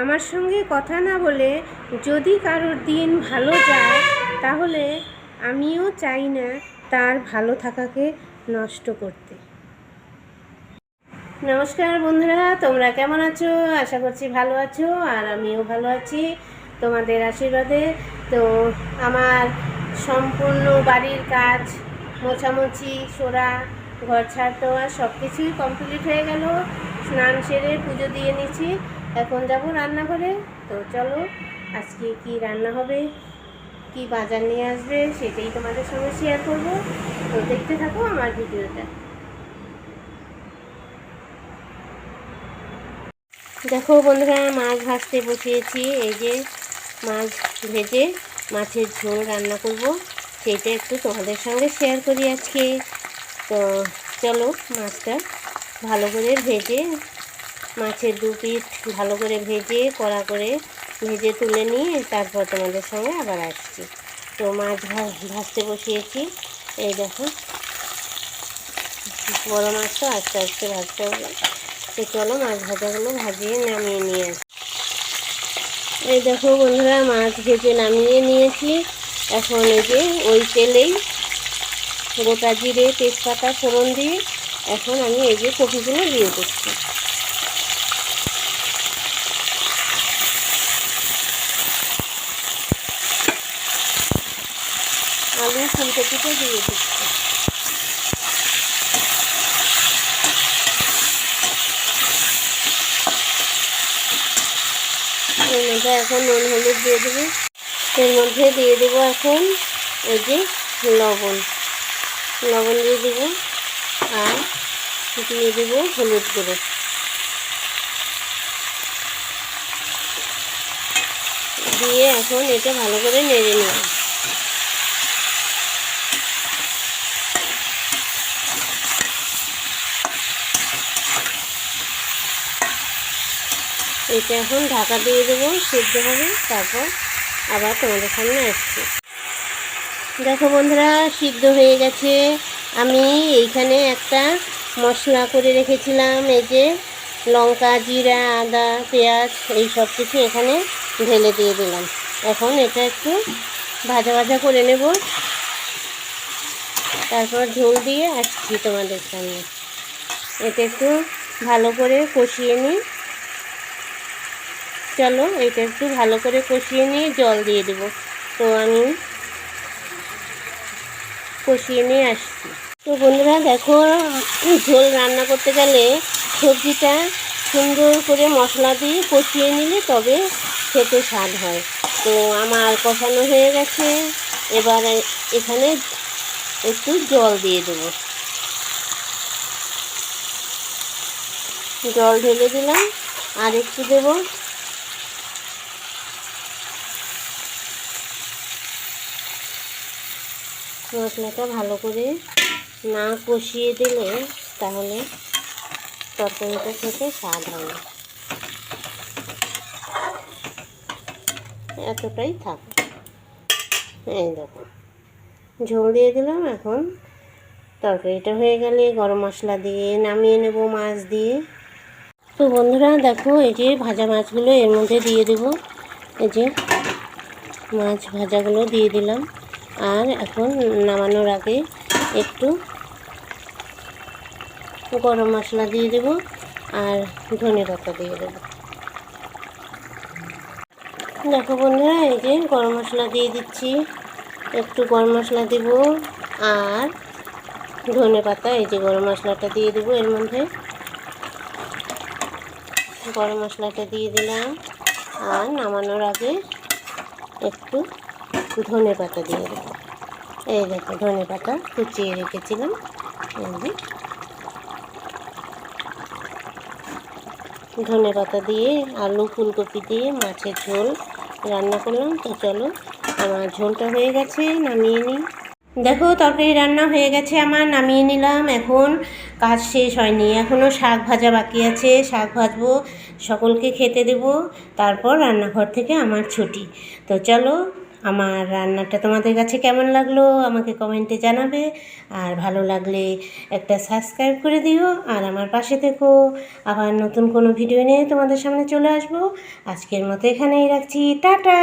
আমার সঙ্গে কথা না বলে যদি কারোর দিন ভালো যায়, তাহলে আমিও চাই না তার ভালো থাকাকে নষ্ট করতে। নমস্কার বন্ধুরা, তোমরা কেমন আছো? আশা করছি ভালো আছো, আর আমিও ভালো আছি তোমাদের আশীর্বাদে। তো আমার সম্পূর্ণ বাড়ির কাজ মোছামুছি সোরা ঘর ছাড় দেওয়া সব কিছুই কমপ্লিট হয়ে গেল। স্নান সেরে পুজো দিয়ে নিচ্ছি এখন যাব রান্নাঘরে। তো চলো, আজকে কি রান্না হবে, কি বাজার নিয়ে আসবে সেটাই তোমাদের সঙ্গে শেয়ার করব। তো দেখতে থাকো আমার ভিডিওটা। দেখো বন্ধুরা, মাছ ভাজতে বসিয়েছি। এই যে মাছ ভেজে মাছের ঝোল রান্না করব, সেটা একটু তোমাদের সঙ্গে শেয়ার করি আজকে। তো চলো মাছটা ভালো করে ভেজে মাছের দু পিঠ ভালো করে ভেজে, কড়া করে ভেজে তুলে নিয়ে তারপর তোমাদের সঙ্গে আবার আসছি। তো মাছ ভাজতে বসিয়েছি। এই দেখো। বড় মাছ তো আস্তে আস্তে ভাজতে হবে। তো চলো মাছ ভাজাগুলো ভাজিয়ে নামিয়ে নিয়ে আসি। এই দেখো বন্ধুরা, মাছ ভেজে নামিয়ে নিয়েছি। এখন এই যে ওই তেলেই গোটা জিরে, তেজপাতা, ফোড়ন দিয়ে এখন আমি এই যে কপিগুলো দিয়ে দিচ্ছি। আলু ফুলকপিটা দিয়ে দিচ্ছি। এর মধ্যে এখন নুন, হলুদ দিয়ে দেবো। এর মধ্যে দিয়ে দেবো এখন এই যে লবণ। লবণ দিয়ে দেবো আর দিয়ে দেবো হলুদ গুঁড়ো। দিয়ে এখন এটা ভালো করে নেড়ে নেব। এটা এখন ঢাকা দিয়ে দেবো, সিদ্ধ হবে, তারপর আবার তোমাদের সামনে আসছি। দেখো বন্ধুরা, সিদ্ধ হয়ে গেছে। আমি এইখানে একটা মশলা করে রেখেছিলাম, এই যে লঙ্কা, জিরা, আদা, পেঁয়াজ, এই সব কিছু এখানে ঢেলে দিয়ে দিলাম। এখন এটা একটু ভাজা ভাজা করে নেব। তারপর ঝোল দিয়ে আসছি তোমাদের সামনে। এটা একটু ভালো করে কষিয়ে নিই। চলো এটা একটু ভালো করে কষিয়ে নিয়ে জল দিয়ে দেবো। তো আমি কষিয়ে নিয়ে আসছি। তো বন্ধুরা দেখো, ঝোল রান্না করতে গেলে সবজিটা সুন্দর করে মশলা দিয়ে কষিয়ে নিলে তবে খেতে স্বাদ হয়। তো আমার কষানো হয়ে গেছে। এবার এখানে একটু জল দিয়ে দেবো। জল ঢেলে দিলাম। আর একটু দেবো মশলাটা ভালো করে না কষিয়ে দিলে তাহলে তরকারিটা খেতে স্বাদ হয় না। এতটাই থাক। এই দেখো, ঝোল দিয়ে দিলাম, এখন তরকারিটা হয়ে গেলে গরম মশলা দিয়ে নামিয়ে নেব মাছ দিয়ে। তো বন্ধুরা, দেখো এই যে ভাজা মাছগুলো এর মধ্যে দিয়ে দেবো। এই যে মাছ ভাজাগুলো দিয়ে দিলাম। আর এখন নামানোর আগে একটু গরম মশলা দিয়ে দেব আর ধনে পাতা দিয়ে দেবো। দেখো বন্ধুরা, এই যে গরম মশলা দিয়ে দিচ্ছি। একটু গরম মশলা দেব আর ধনে পাতা, এই যে গরম মশলাটা দিয়ে দেবো এর মধ্যে। গরম মশলাটা দিয়ে দিলাম। আর নামানোর আগে একটু ধনে পাতা দিয়ে দেবো। এই দেখো, ধনে পাতা কুচিয়ে রেখেছিলাম। ধনে পাতা দিয়ে আলু, ফুলকপি দিয়ে মাছের ঝোল রান্না করলাম। তো চলো, আমার ঝোলটা হয়ে গেছে, নামিয়ে নিই। দেখো, তরকারি রান্না হয়ে গেছে আমার, নামিয়ে নিলাম। এখন কাজ শেষ হয়নি। এখনও শাক ভাজা বাকি আছে। শাক ভাজবো, সকলকে খেতে দেব। তারপর রান্নাঘর থেকে আমার ছুটি। তো চলো আমার রান্নাটা তোমাদের কাছে কেমন লাগল আমাকে কমেন্টে জানাবে। আর ভালো লাগলে একটা সাবস্ক্রাইব করে দিও। আর আমার পাশে থেকো। আবার নতুন কোনো ভিডিও নিয়ে তোমাদের সামনে চলে আসব। আজকের মতো এখানেই রাখছি। টাটা!